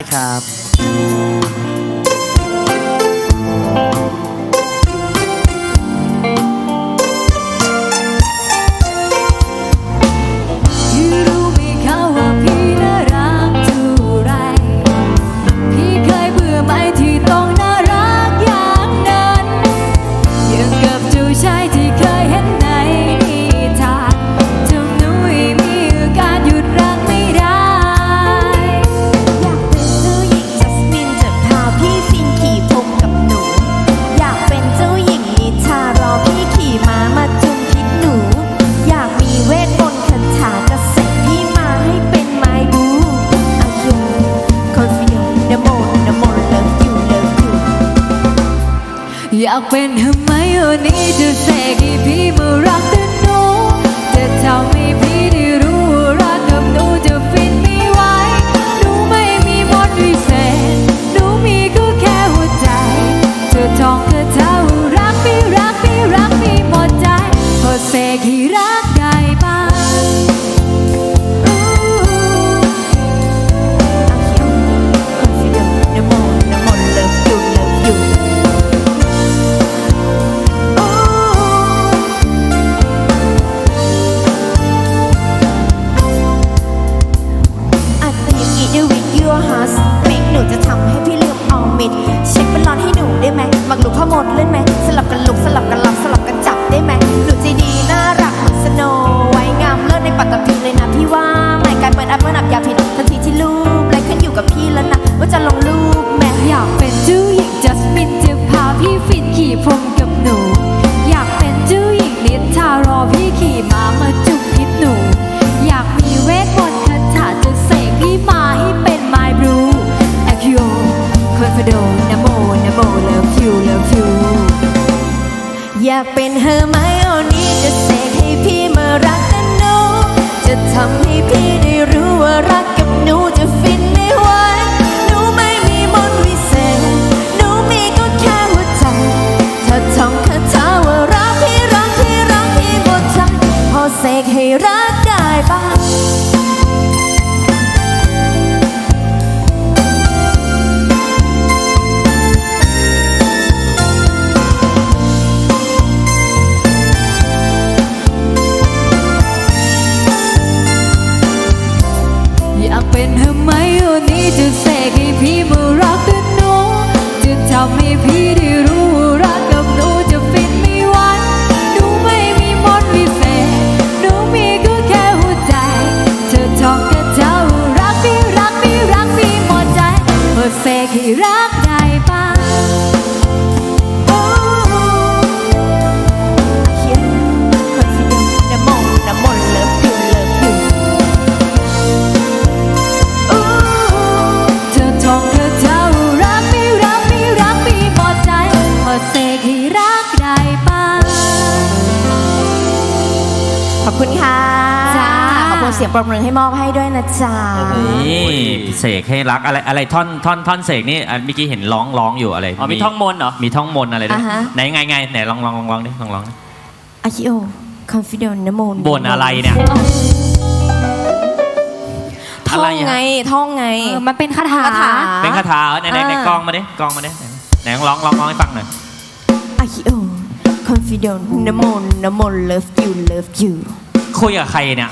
ครับากเป็นทำไมวันนี้จะเสกให้พี่มารัก อยากเป็นเธอไหมโอนี้จะเสกให้พี่มารักกันหนูจะทำให้พี่ได้รู้ว่ารักกับหนูจะฟินไม่ไหวหนูไม่มีมนต์วิเศษหนูมีก็แค่หัวใจถ้าท่องคาถาว่ารักพี่รักพี่รักพี่หมดใจพอเสกให้รักได้บ้าง วั คุณค่ะจ้าขอบคุณเสียงปรบมือให้มอบให้ด้วยนะจ๊ะนี่เสกให้รักอะไรอะไรท่อนท่อนท่อนเสกนี่อะเมื่อกี้เห็นร้องร้องอยู่อะไรอ๋อมีท่องมนต์เหรอมีท่องมนต์อะไรด้วยอ่าฮะไหนไงไงไหนลองลองลองลองดิลองลองดิอาคิโอคอนฟิเดนนะโมบ่นอะไรเนี่ยท่องไงท่องไงเออมันเป็นคาถาคาถาเป็นคาถาไหนไหนไหนอ่ากลองมาดิกลองมาดิไหนไหนลองร้องร้องร้องให้ฟังหน่อยอาคิโอคอนฟิเดนนะโมนะโม love you love you คุยกับใครเนี่ย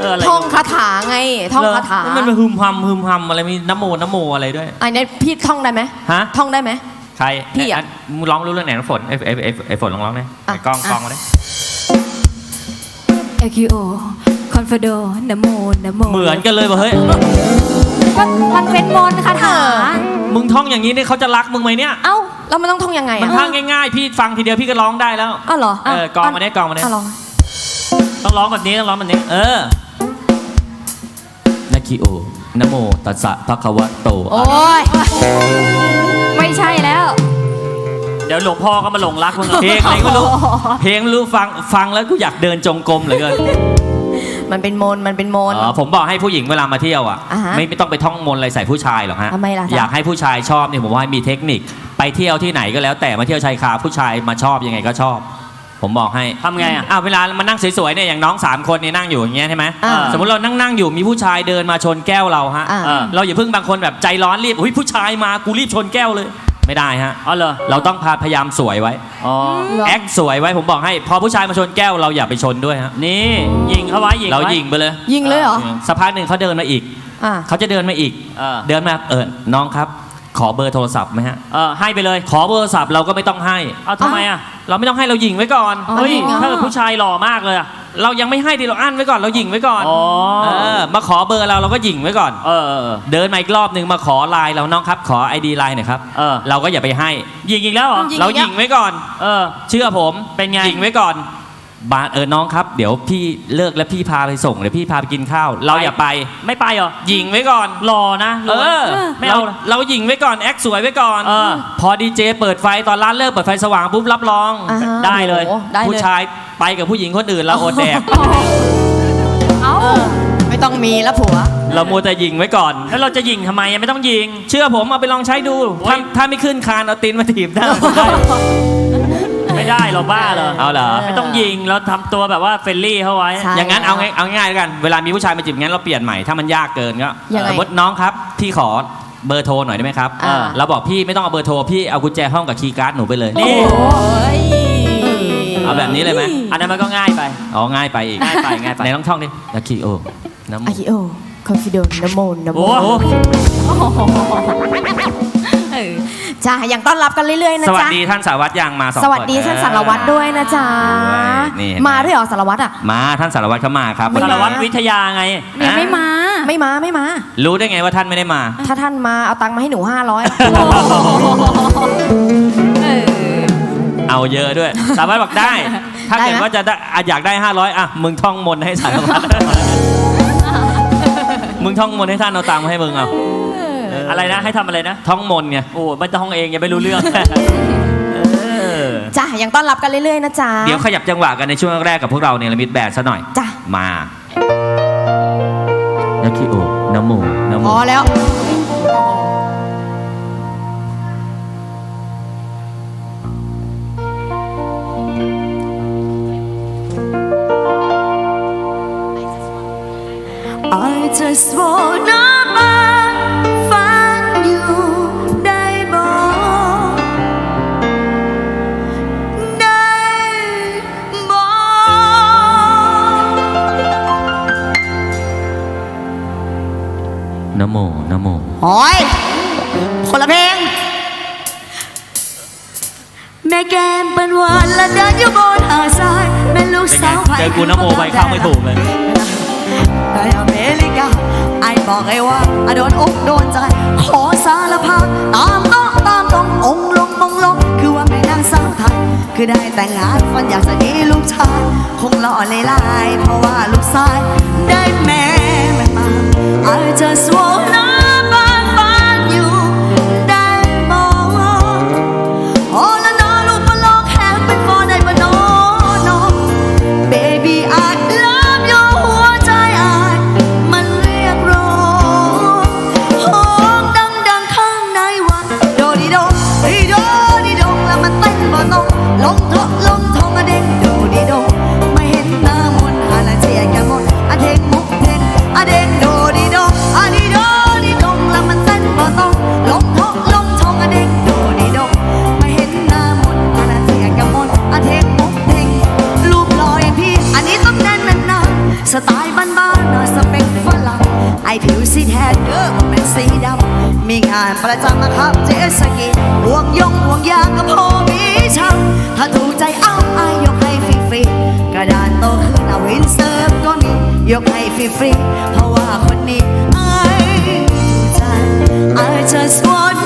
เอออะไรท่องคาถาไงท่องคาถาเหรอมันเป็นฮึมพำฮึมพำอะไรมีน้ำโมน้ำโมอะไรด้วยอันนี้พี่ท่องได้ไหมฮะท่องได้ไหมใครพี่อะไมึงร้องรู้เรื่องไหนน้ำฝนไอ้ไอ้ไอ้ไอ้ฝนลองร้องดิอะไอ้กล้องอะกล้องมาดิเอคิโอคอนฟโดนะโมนะโมเหมือนกันเลยว่ะเฮ้ยก็มันเป็นมนต์คาถามึงท่องอย่างนี้นี่เขาจะรักมึงไหมเนี่ยเอ้า แล้วมันต้องท่องยังไงมันอะท่องง่ายๆ พี่ฟังทีเดียวพี่ก็ร้องได้แล้วอ้าวเหรอเออกลองมาเนี่ยกลองมาเนี่ยอะลองต้องร้องแบบนี้ต้องร้องแบบนี้ เออนาคิโอนะโมตัสสะภะคะวะโตโอ้ยไม่ใช่แล้ว เดี๋ยวหลวงพ่อก็มาหลงรักมึงเพลงอะไรก็ไม่รู้เพลงไม่รู้ฟังฟังแล้วกูอยากเดินจงกรมเหลือเกินมันเป็นมนต์มันเป็นมนต์อ๋อผมบอกให้ผู้หญิงเวลามาเที่ยวอะอ่าฮะไม่ไม่ต้องไปท่องมนต์อะไรใส่ผู้ชายหรอกฮะทำไมล่ะจ๊ะอยากให้ผู้ชายชอบเนี่ยผมว่าให้มีเทคนิค ไปเที่ยวที่ไหนก็แล้ว แต่มาเที่ยวชายคาผู้ชายมาชอบยังไงก็ชอบ ผมบอกให้ทำไงอะอ้าวเวลามานั่งสวยๆเนี่ยอย่างน้องสามคนเนี่ยนั่งอยู่อย่างเงี้ยใช่ไหมอ่าสมมติเรานั่งนั่งๆอยู่มีผู้ชายเดินมาชนแก้วเราฮะอ่า เออเราอย่าเพิ่งบางคนแบบใจร้อนรีบอุ้ยผู้ชายมากูรีบชนแก้วเลย ไม่ได้ฮะอ๋อเหรอเราต้องพาพยายามสวยไว้อ๋อแอคสวยไว้ผมบอกให้ พอผู้ชายมาชนแก้วเราอย่าไปชนด้วยฮะนี่ยิงเข้าไว้ยิงเราไว้ยิงไปเลยยิงเลยเหรอ สักพักหนึ่งเขาเดินมาอีก อะเขาจะเดินมาอีกเออเดินมาเออน้องครับ ขอเบอร์โทรศัพท์ไหมฮะ เออให้ไปเลย ขอเบอร์โทรศัพท์เราก็ไม่ต้องให้เอาทำไมอะเราไม่ต้องให้เรายิงไว้ก่อนอ๋อเฮ้ยยิงเหรอ ถ้าเกิดผู้ชายหล่อมากเลยอะเรายังไม่ให้ดิเราอั้นไว้ก่อนเรายิงไว้ก่อนอ๋อ เออมาขอเบอร์เราเราก็ยิงไว้ก่อนเออเออเออ เดินมาอีกรอบหนึ่งมาขอไลน์เราน้องครับขอไอดีไลน์หน่อยครับเออ เราก็อย่าไปให้ ยิงอีกแล้วเหรอ ยิง เรายิงไว้ก่อน เออ เชื่อผมเป็นไงยิงไว้ก่อน บาเออน้องครับ เดี๋ยวพี่เลิกแล้วพี่พาไปส่งเดี๋ยวพี่พาไปกินข้าว เราอย่าไปไม่ไปเหรอยิงไว้ก่อนหล่อนะเอรู้ไหมอไม่เราเอาเหรอเรายิงไว้ก่อนแอคสวยไว้ก่อนเออพอดีเจเปิดไฟตอนร้านเลิกเปิดไฟสว่างปุ๊บรับรองอ่าฮะได้เลย โอ้โหได้ผู้เลยชายไปกับผู้หญิงคนอื่นเราอดแดกเอ้าเออไม่ต้องมีแล้วผัว เรามัวแต่ยิงไว้ก่อน แล้วเราจะยิงทำไมอะไม่ต้องยิง เชื่อผมเอาไปลองใช้ดูโอ้ยถ้าถ้าไม่ขึ้นคานเอาตีนมาถีบได้ไม่ ได้หรอกบ้าเหรอเอาเหรอ ไม่ต้องยิงแล้วทำตัวแบบว่าเฟรนลี่เข้าไว้ ใช่ อย่างนั้นเอาไงเอาง่ายๆแล้วกันเวลามีผู้ชายมาจีบงั้นเราเปลี่ยนใหม่ถ้ามันยากเกินก็ยังไงสมมติน้องครับพี่ขอเบอร์โทรหน่อยได้ไหมครับอ่า เราบอกพี่ไม่ต้องเอาเบอร์โทรพี่เอากุญแจห้องกับคีย์การ์ดหนูไปเลยนี่โอ้ยเอาแบบนี้เลยไหมอันนั้นมันก็ง่ายไป อ๋อง่ายไปอีกง่ายไปง่ายไป ในต้องท่องดิยาคิโอน้ำอากิโอคอนฟิโดนนโมนโมโอ้โหเออ จ้าอย่างต้อนรับกันเรื่อยๆนะสวัสจ๊ะดีท่านสารวัตรยังมาสองสวัสดีคท่านสารวัตรด้วยนะจ๊ะนี่เห็นไหมมาด้วยเหรอสารวัตรอะ มาท่านสารวัตรเขามาครับไม่สารมาวัตรวิทยาไงยังไม่มา ไม่มาไม่มา รู้ได้ไงว่าท่านไม่ได้มา ถ้าท่านมาเอาตังค์มาให้หนูห้าร้อยเออเอาเยอะด้วย สารวัตรบอกได้ ถ้าได้เกิดไหมว่าจะได้อะอยากได้ 500 อะ มึงท่องมนต์ให้สารวัตร มึงท่องมนต์ให้ท่านเอาตังค์มาให้มึงเอา อะไรนะให้ทำอะไรนะ ท่องมนต์ไงโอ้ไม่ต้องเองยังไม่รู้เรื่อง เออจ้าอย่างต้อนรับกันเรื่อยๆนะจ๊ะ เดี๋ยวขยับจังหวะกันในช่วงแรกกับพวกเราเนลมิดแบนซะหน่อยจ้ะ มานาคิโอนะโมนะโม พอแล้ว I just wanna ม โมนะโมโอ้ยคนละเพลง แม่แก้มเป็นหวานและเดินอยู่บนหาดทรายแม่ลูกเป็นไงสาวเจอกูนะโมไปเข้าไม่ถูกเลยไปอเมริกาไอ้บอกไอ้ว่าอะโดนอกโดนใจ ขอสารภาพตามต้องตามต้ององค์ลงมงลง คือว่าแม่นางสาวไทยคือได้แต่งงานฝันอยากจะมีลูกชาย คงหล่อเลยลายๆเพราะว่าลูกชาย ระจำนะครับเจสกีห่วงยงห่วงยางกับพ่อมีช่างถ้าถูกใจเอาไอายกให้ฟรีๆกระดานโตขึ้นเอาวินเซิร์ฟก็มียกให้ฟรีๆเพราะว่าคนนี้ไอใจ I just want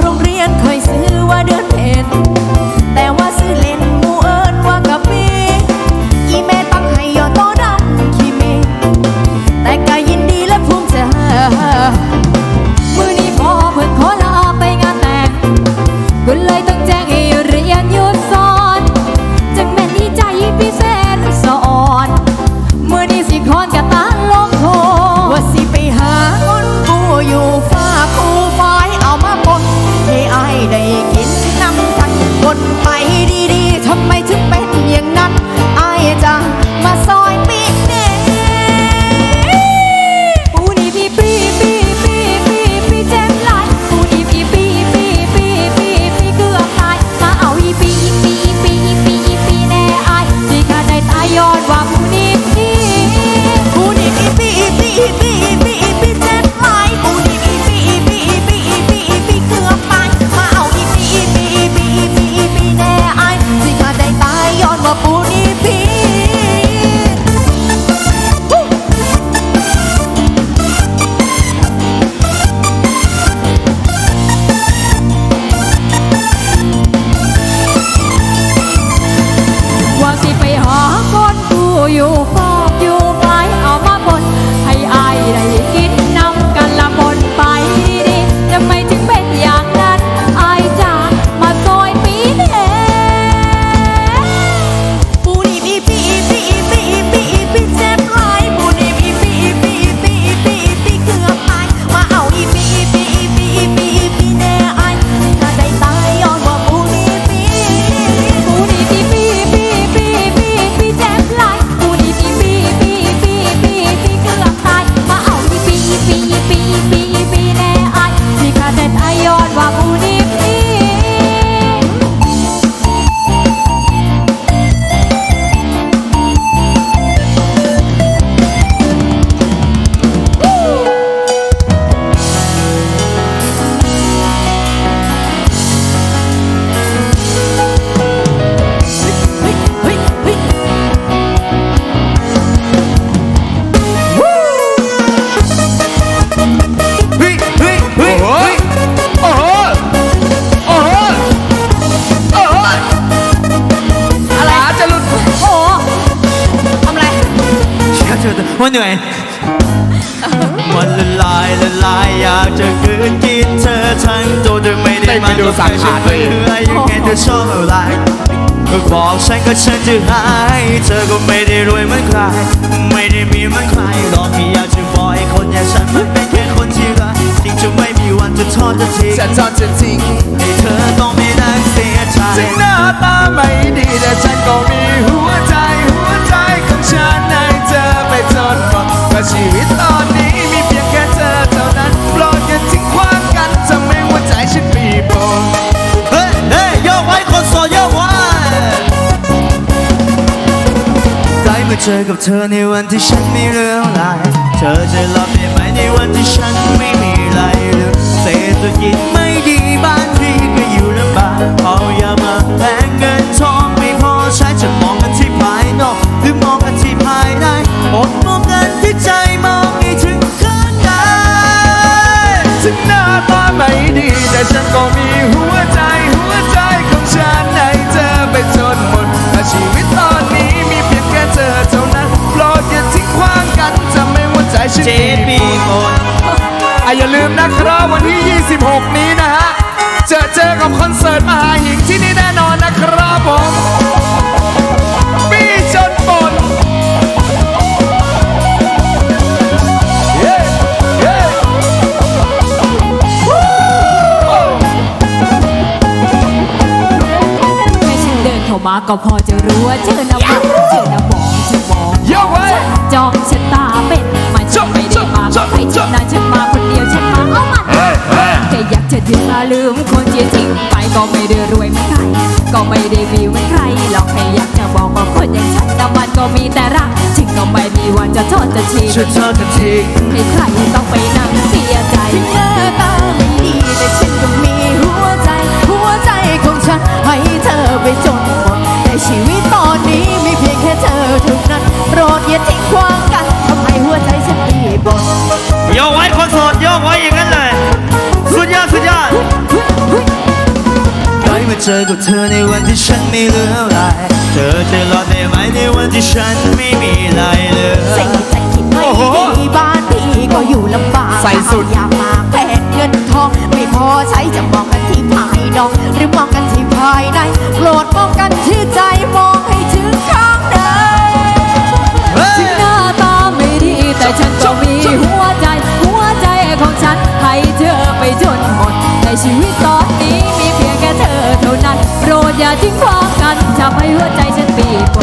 โรงเรียนคอยซื้อว่าเดือนเพ็ญ อยู่ฟอก ธอทั้งตัวโดยไม่ได้มาตัวฉันเหนื่อยยังไงเธอชอบอะไรก็บอกฉันก็ฉันจะหายเธอก็ไม่ได้รวยเหมือนใคร ไม่ได้มีเหมือนใครหรอกที่อยากจะบอกให้คนอย่างฉันมันเป็นแค่คนที่รักจริงจะไม่มีวันจะทอดจะทิ้งจะทอดจะทิ้งให้เธอต้องไม่นั่งเสียใจถึงหน้าตาไม่ดีแต่ฉันก็มีหัวใจหัวใจของฉันให้เธอไปจนหมดว่าชีวิตตอนนี้มีเพียงแค่เธอเท่านั้นโปรดอย่าทิ้ง กไว้คนโสดโยกไว้ได้มาเจอกับเธอในวันที่ฉันมีเรื่อง ก็พอจะรู้ว่าเธอน่ะมองเธอน่ะมองเธอมอกไว้จองชะตาเป็นมันฉันไม่ได้มาใครฉันนะฉันมาคนเดียวฉันมาเอามันแค่อยากจะดึงมาลืมคนที่ทิ้งไปก็ไม่ได้รวยเหมือนใครก็ไม่ได้วิวเหมือนใครหรอกแค่อยากจะบอกว่าคนอย่างฉันนะมันก็มีแต่รักจริงก็ไม่มีวันจะโทษจะชี้ช่วยเธอกันทีให้ใครต้องไปนั่งเสียใจถึงหน้าตาไม่ดีแต่ฉันก็มี ได้มาเจอกับเธอในวันที่ฉันไม่เหลืออะไร เธอจะรอดได้ไหมในวันที่ฉันไม่มีอะไรเหลย เศรษฐกิจไม่ดีบ้านพี่ก็อยู่ลำบากใส่สุด อยากมาแพงเงินทอง ไม่พอใช้จะมองกันที่ภายนอกหรือมองกันที่ภายในโปรดมองกันที่ใจมองให้ถึงข้างในเฮ้ยถึงหน้าตาไม่ดี แต่ฉันก็มีหัวใจ หัวใจของฉันให้เธอไปจนหมดในชีวิตตอ อย่าทิ้งความกันทำให้หัวใจฉันปีโป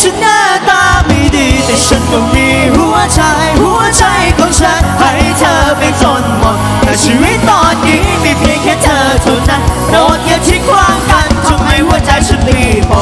ฉันหน้าตาไม่ดีแต่ฉันก็มีหัวใจ หัวใจของฉันให้เธอไปจนหมดแต่ชีวิตตอนนี้มีเพียงแค่เธอเท่านั้นโปรดอย่าทิ้งความกันทำให้หัวใจฉันปีโป